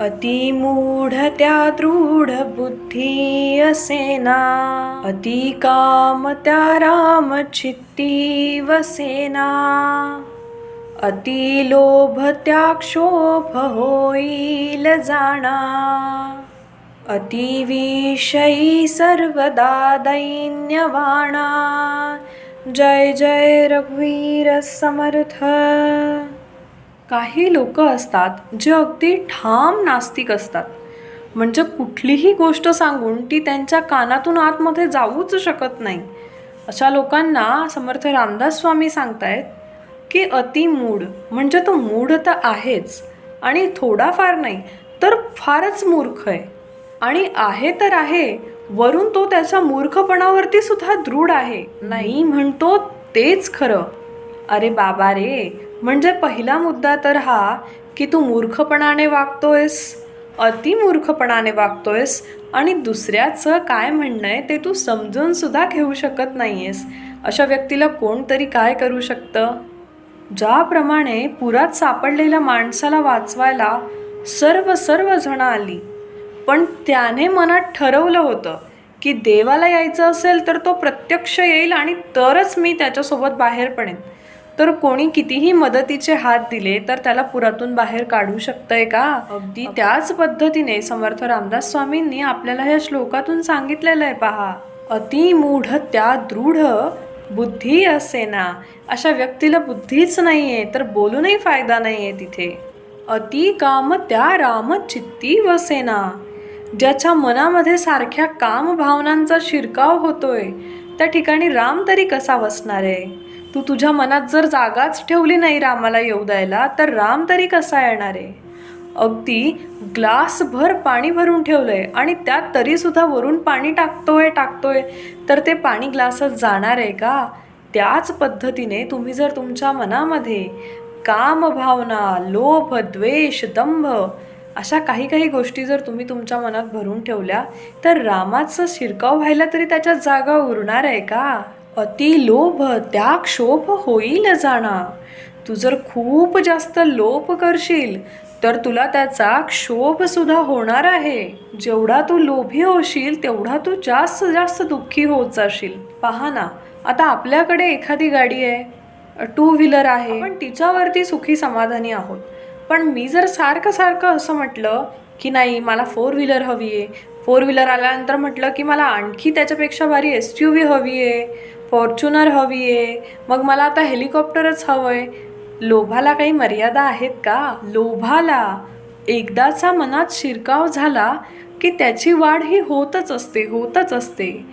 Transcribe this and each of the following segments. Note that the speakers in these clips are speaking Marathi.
अतिमूढ त्या दृढ बुद्धी असेना. अति काम त्या राम चित्ती वसेना. अति लोभ त्या क्षोभ होईल जाणा. अतिविषयी सर्वदा दैन्यवाणा. जय जय रघुवीर समर्थ. काही लोक असतात जे अगदी ठाम नास्तिक असतात. म्हणजे कुठलीही गोष्ट सांगून ती त्यांच्या कानातून आतमध्ये जाऊच शकत नाही. अशा लोकांना समर्थ रामदास स्वामी सांगतायत की अति मूढ म्हणजे तो मूढ तर आहेच आणि थोडाफार नाही तर फारच मूर्ख आहे. आणि आहे तर आहे वरून तो त्याच्या मूर्खपणावरती सुद्धा दृढ आहे. नाही म्हणतो तेच खरं. अरे बाबा रे म्हणजे पहिला मुद्दा तर हा की तू मूर्खपणाने वागतोयस अतिमूर्खपणाने वागतोयस आणि दुसऱ्याचं काय म्हणणं आहे ते तू समजून सुद्धा घेऊ शकत नाहीयेस. अशा व्यक्तीला कोणतरी काय करू शकतं? ज्याप्रमाणे पुरात सापडलेल्या माणसाला वाचवायला सर्व सर्व जण आली पण त्याने मनात ठरवलं होतं की देवाला यायचं असेल तर तो प्रत्यक्ष येईल आणि तरच मी त्याच्यासोबत बाहेर पडेन. तर कोणी कितीही मदतीचे हात दिले तर त्याला पुरातून बाहेर काढू शकतंय का? अगदी त्याच पद्धतीने समर्थ रामदास स्वामींनी आपल्याला ह्या श्लोकातून सांगितलेलं आहे पहा. अति मूढ त्या दृढ बुद्धी असेना. अशा व्यक्तीला बुद्धीच नाहीये तर बोलूनही फायदा नाहीये तिथे. अति काम त्या राम चित्ती वसेना. ज्याच्या मनामध्ये सारख्या काम भावनांचा शिरकाव होतोय त्या ठिकाणी राम तरी कसा वसणार? आहे तू तुझ्या मनात जर जागाच ठेवली नाही रामाला येऊ द्यायला तर राम तरी कसा येणार आहे? अगदी ग्लासभर पाणी भरून ठेवलंय आणि त्यात तरीसुद्धा वरून पाणी टाकतोय टाकतोय. तर ते पाणी ग्लासात जाणार आहे का? त्याच पद्धतीने तुम्ही जर तुमच्या मनामध्ये कामभावना लोभ द्वेष दंभ अशा काही काही गोष्टी जर तुम्ही तुमच्या मनात भरून ठेवल्या तर रामाचं शिरकाव व्हायला तरी त्याच्यात जागा उरणार आहे का? अति लोभ त्या क्षोभ होईल जाणा. तू जर खूप जास्त लोभ करशील तर तुला त्याचा क्षोभ सुद्धा होणार आहे. जेवढा तू लोभी होशील तेवढा तू जास्त जास्त दुःखी होत जाशील. पहा ना आता आपल्याकडे एखादी गाडी आहे. टू व्हीलर आहे. पण तिच्यावरती सुखी समाधानी आहोत. पण मी जर सारखं सारखं असं म्हटलं की नाही मला फोर व्हीलर हवी आहे. फोर व्हीलर आल्यानंतर म्हटलं की मला आणखी त्याच्यापेक्षा भारी एस यू व्ही हवी आहे. फॉर्च्युनर हवी आहे मग मला आता हेलिकॉप्टरच हवं आहे लोभाला काही मर्यादा आहेत का? लोभाला. एकदाचा मनात शिरकाव झाला की त्याची वाढ ही होतच असते होतच असते.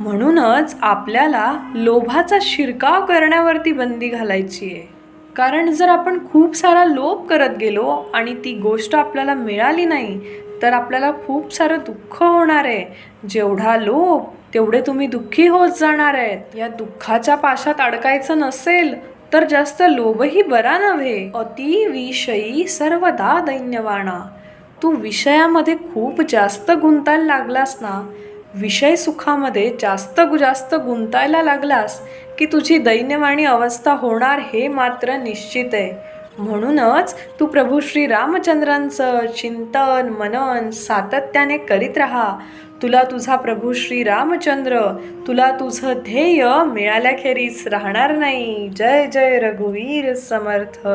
म्हणूनच आपल्याला लोभाचा शिरकाव करण्यावरती बंदी घालायची आहे कारण जर आपण खूप सारा लोभ करत गेलो आणि ती गोष्ट आपल्याला मिळाली नाही तर आपल्याला खूप सारं दुःख होणार आहे. जेवढा लोभ तेवढे तुम्ही दुःखी होत जाणार आहेत. या दुःखाच्या पाशात अडकायचं नसेल तर जास्त लोभही बरा नव्हे. अतिविषयी सर्वदा दैन्यवाणा तू विषयामध्ये खूप जास्त गुंतायला लागलास ना विषय सुखामध्ये जास्त जास्त गुंतायला लागलास की तुझी दैन्यवाणी अवस्था होणार हे मात्र निश्चित आहे. म्हणूनच तू प्रभू श्री रामचंद्रांचं चिंतन मनन सातत्याने करीत राहा. तुला तुझा प्रभू श्री रामचंद्र तुला तुझं ध्येय मिळाल्याखेरीज राहणार नाही. जय जय रघुवीर समर्थ.